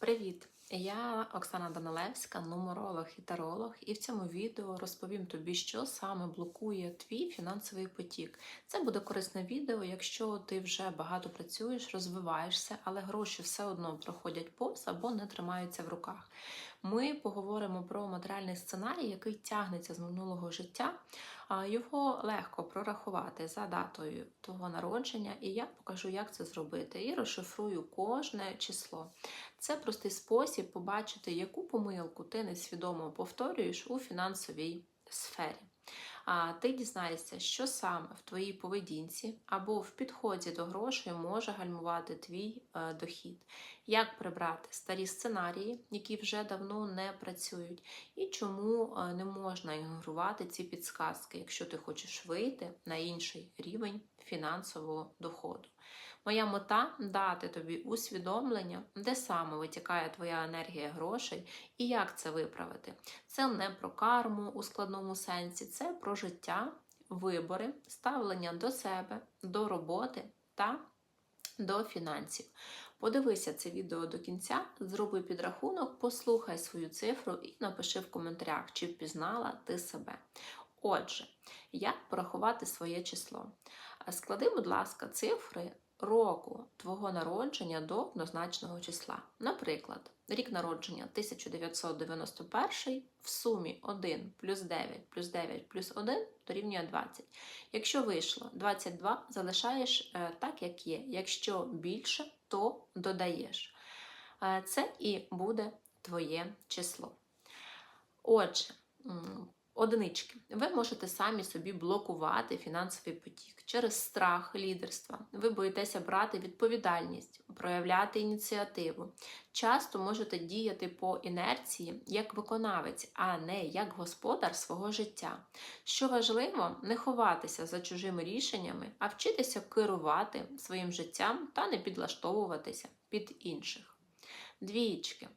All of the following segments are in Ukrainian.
Привіт! Я Оксана Данилевська, нумеролог і таролог, і в цьому відео розповім тобі, що саме блокує твій фінансовий потік. Це буде корисне відео, якщо ти вже багато працюєш, розвиваєшся, але гроші все одно проходять повз або не тримаються в руках. Ми поговоримо про матеріальний сценарій, який тягнеться з минулого життя. Його легко прорахувати за датою того народження, і я покажу, як це зробити, і розшифрую кожне число. Це простий спосіб побачити, яку помилку ти несвідомо повторюєш у фінансовій сфері. А ти дізнаєшся, що саме в твоїй поведінці або в підході до грошей може гальмувати твій е, дохід, як прибрати старі сценарії, які вже давно не працюють, і чому е, не можна ігнорувати ці підсказки, якщо ти хочеш вийти на інший рівень фінансового доходу. Моя мета дати тобі усвідомлення, де саме витікає твоя енергія грошей і як це виправити. Це не про карму у складному сенсі, це про життя, вибори, ставлення до себе, до роботи та до фінансів. Подивися це відео до кінця, зроби підрахунок, послухай свою цифру і напиши в коментарях, чи впізнала ти себе. Отже, як порахувати своє число? Склади, будь ласка, цифри року твого народження до однозначного числа. Наприклад, рік народження 1991 в сумі 1 плюс 9 плюс 9 плюс 1 дорівнює 20. Якщо вийшло 22, залишаєш е, так, як є. Якщо більше, то додаєш. Е, Це і буде твоє число. Отже, Одинички. Ви можете самі собі блокувати фінансовий потік через страх лідерства. Ви боїтеся брати відповідальність, проявляти ініціативу. Часто можете діяти по інерції як виконавець, а не як господар свого життя. Що важливо, не ховатися за чужими рішеннями, а вчитися керувати своїм життям та не підлаштовуватися під інших. Двієчки.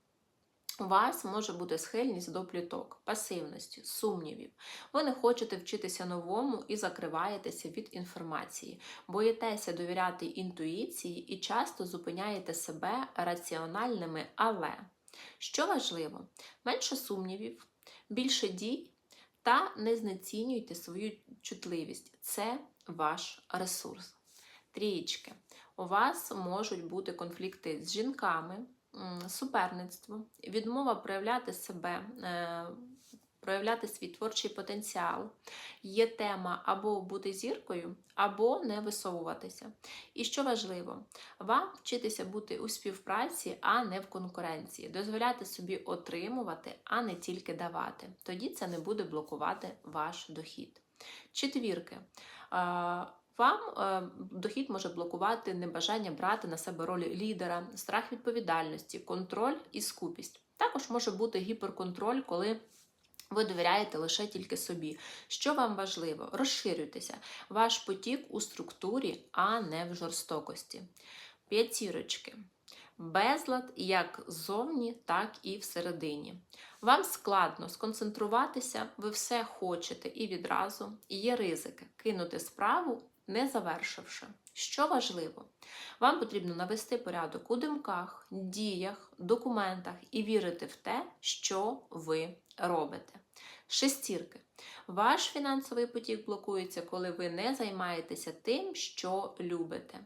У вас може бути схильність до пліток, пасивності, сумнівів. Ви не хочете вчитися новому і закриваєтеся від інформації, боїтеся довіряти інтуїції і часто зупиняєте себе раціональними але. Що важливо, менше сумнівів, більше дій та не знецінюйте свою чутливість. Це ваш ресурс. Трієчки. У вас можуть бути конфлікти з жінками суперництво, відмова проявляти себе, е, проявляти свій творчий потенціал. Є тема або бути зіркою, або не висовуватися. І що важливо, вам вчитися бути у співпраці, а не в конкуренції, дозволяти собі отримувати, а не тільки давати. Тоді це не буде блокувати ваш дохід. Четвірки. Вам е, дохід може блокувати небажання брати на себе роль лідера, страх відповідальності, контроль і скупість. Також може бути гіперконтроль, коли ви довіряєте лише тільки собі. Що вам важливо? Розширюйтеся. Ваш потік у структурі, а не в жорстокості. П'ятірочки. Безлад як ззовні, так і всередині. Вам складно сконцентруватися, ви все хочете і відразу, і є ризики кинути справу не завершивши. Що важливо, вам потрібно навести порядок у думках, діях, документах і вірити в те, що ви робите. Шестірки. Ваш фінансовий потік блокується, коли ви не займаєтеся тим, що любите.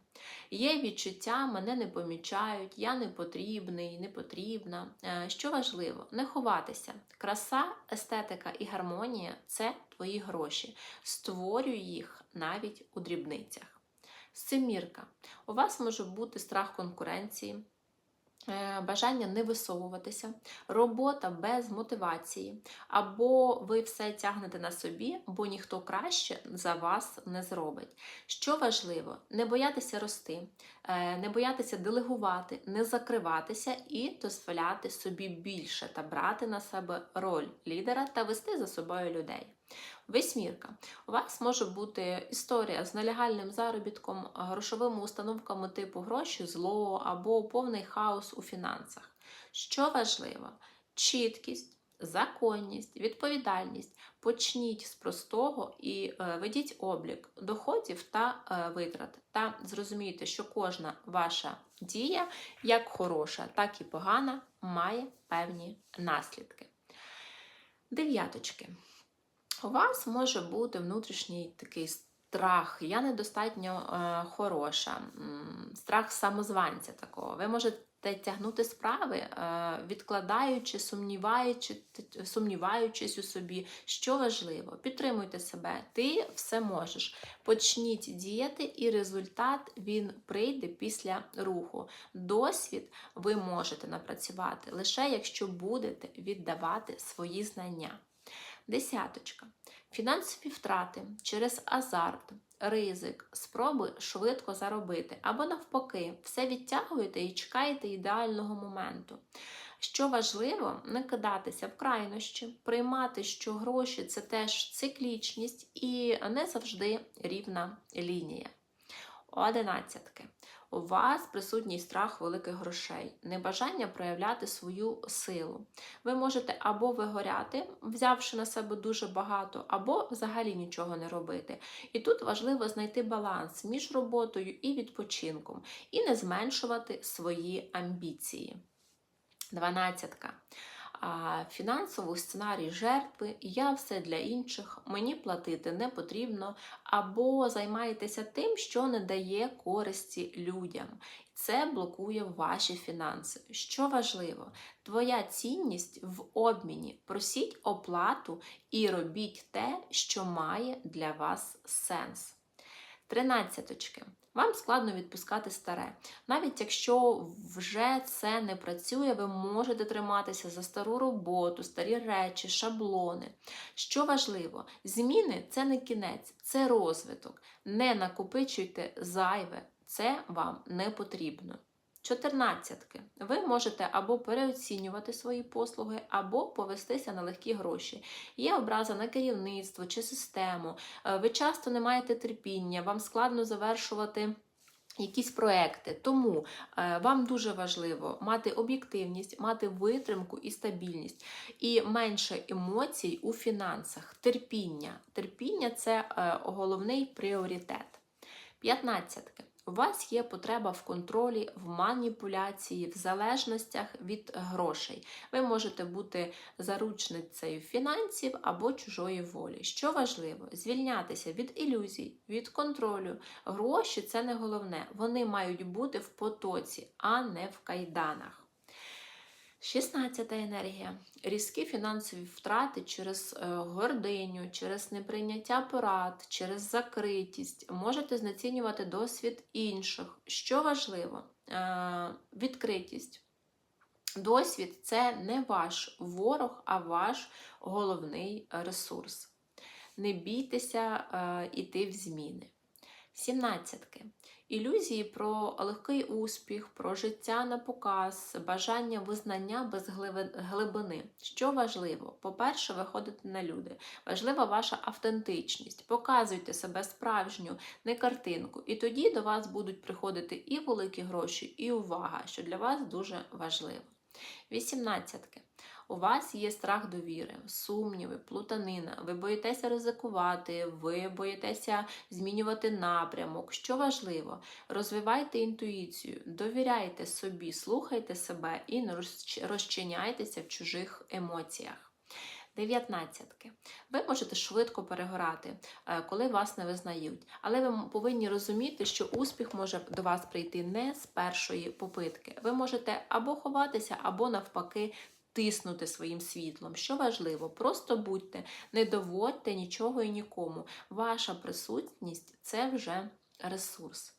Є відчуття, мене не помічають, я не потрібний, не потрібна. Е, що важливо, не ховатися. Краса, естетика і гармонія це твої гроші. Створюй їх навіть у дрібницях. Семірка. У вас може бути страх конкуренції. Е, бажання не висовуватися, робота без мотивації, або ви все тягнете на собі, бо ніхто краще за вас не зробить. Що важливо, не боятися рости, е, не боятися делегувати, не закриватися і дозволяти собі більше та брати на себе роль лідера та вести за собою людей. Восьмірка. У вас може бути історія з нелегальним заробітком, грошовими установками типу гроші, зло або повний хаос у фінансах. Що важливо? Чіткість, законність, відповідальність. Почніть з простого і е, ведіть облік доходів та е, витрат. Та зрозумійте, що кожна ваша дія, як хороша, так і погана, має певні наслідки. Дев'яточки. У вас може бути внутрішній такий страх, я недостатньо е, хороша, страх самозванця такого. Ви можете тягнути справи, е, відкладаючи, сумніваючи, сумніваючись у собі, що важливо. Підтримуйте себе, ти все можеш. Почніть діяти, і результат він прийде після руху. Досвід ви можете напрацювати лише якщо будете віддавати свої знання. Десяточка. Фінансові втрати через азарт, ризик, спроби швидко заробити, або навпаки, все відтягуєте і чекаєте ідеального моменту. Що важливо, не кидатися в крайнощі, приймати, що гроші це теж циклічність і не завжди рівна лінія. Одинадцятки. У вас присутній страх великих грошей, небажання проявляти свою силу. Ви можете або вигоряти, взявши на себе дуже багато, або взагалі нічого не робити. І тут важливо знайти баланс між роботою і відпочинком, і не зменшувати свої амбіції. Дванадцятка. Фінансовий сценарій жертви, я все для інших, мені платити не потрібно, або займаєтеся тим, що не дає користі людям. Це блокує ваші фінанси. Що важливо, твоя цінність в обміні. Просіть оплату і робіть те, що має для вас сенс. Тринадцяточки. Вам складно відпускати старе. Навіть якщо вже це не працює, ви можете триматися за стару роботу, старі речі, шаблони. Що важливо, зміни це не кінець, це розвиток. Не накопичуйте зайве, це вам не потрібно. Чотирнадцятки. Ви можете або переоцінювати свої послуги, або повестися на легкі гроші. Є образа на керівництво чи систему. Е, Ви часто не маєте терпіння, вам складно завершувати. Якісь проекти, тому е, вам дуже важливо мати об'єктивність, мати витримку і стабільність, і менше емоцій у фінансах, терпіння. Терпіння це е, головний пріоритет. П'ятнадцятки. У вас є потреба в контролі, в маніпуляції, в залежностях від грошей. Ви можете бути заручницею фінансів або чужої волі. Що важливо, звільнятися від ілюзій, від контролю. Гроші це не головне. Вони мають бути в потоці, а не в кайданах. 16 енергія. Різкі фінансові втрати через е, гординю, через неприйняття порад, через закритість. Можете знецінювати досвід інших. Що важливо? Е, Відкритість. Досвід це не ваш ворог, а ваш головний ресурс. Не бійтеся е, іти в зміни. Сімнадцятки. Ілюзії про легкий успіх, про життя на показ, бажання визнання без глибини. Що важливо? По-перше, виходити на люди. Важлива ваша автентичність. Показуйте себе справжню, не картинку. І тоді до вас будуть приходити і великі гроші, і увага, що для вас дуже важливо. Вісімнадцятки. У вас є страх довіри, сумніви, плутанина. Ви боїтеся ризикувати, ви боїтеся змінювати напрямок. Що важливо, розвивайте інтуїцію, довіряйте собі, слухайте себе і не розчиняйтеся в чужих емоціях. Дев'ятнадцятки. Ви можете швидко перегорати, е, коли вас не визнають. Але ви повинні розуміти, що успіх може до вас прийти не з першої попитки. Ви можете або ховатися, або навпаки. Тиснути своїм світлом. Що важливо, просто будьте, не доводьте нічого і нікому. Ваша присутність це вже ресурс.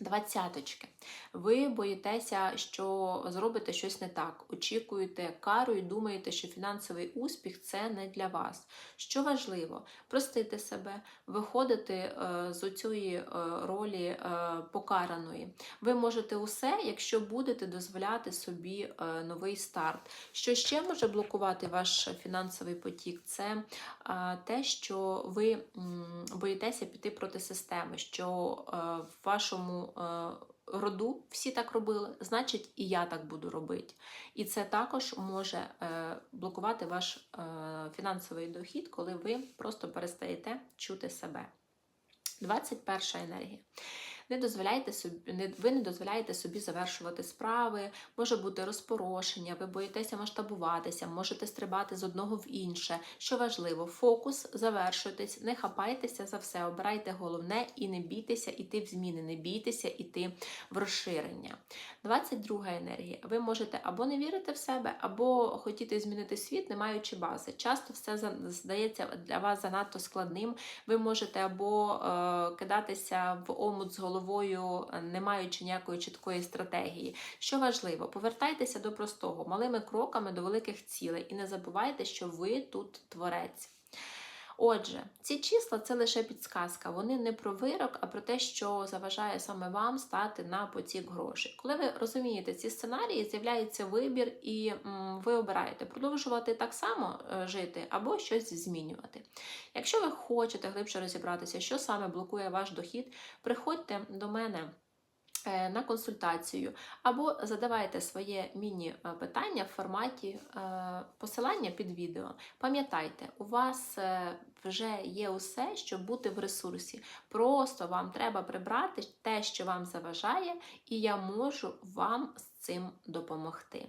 Двадцяточки. Ви боїтеся, що зробите щось не так. Очікуєте кару і думаєте, що фінансовий успіх це не для вас. Що важливо, простити себе, виходити е, з цієї е, ролі е, покараної. Ви можете усе, якщо будете дозволяти собі новий старт. Що ще може блокувати ваш фінансовий потік? Це те, що ви боїтеся піти проти системи, що в вашому е, роду всі так робили, значить і я так буду робити. І це також може е, блокувати ваш е, фінансовий дохід, коли ви просто перестаєте чути себе. 21 енергія. Не дозволяйте собі, не, ви не дозволяєте собі завершувати справи, може бути розпорошення, ви боїтеся масштабуватися, можете стрибати з одного в інше. Що важливо, фокус, завершуйтесь, не хапайтеся за все, обирайте головне і не бійтеся іти в зміни, не бійтеся іти в розширення. 22 енергія. Ви можете або не вірити в себе, або хотіти змінити світ, не маючи бази. Часто все здається для вас занадто складним. Ви можете або е, кидатися в омут з головою, е, не маючи ніякої чіткої стратегії. Що важливо, повертайтеся до простого, малими кроками до великих цілей, і не забувайте, що ви тут творець. Отже, ці числа це лише підсказка. Вони не про вирок, а про те, що заважає саме вам стати на потік грошей. Коли ви розумієте ці сценарії, з'являється вибір, і ви обираєте продовжувати так само е, жити або щось змінювати. Якщо ви хочете глибше розібратися, що саме блокує ваш дохід, приходьте до мене. Е, На консультацію або задавайте своє міні-питання в форматі е, посилання під відео. Пам'ятайте, у вас е, вже є усе, щоб бути в ресурсі. Просто вам треба прибрати те, що вам заважає, і я можу вам з цим допомогти.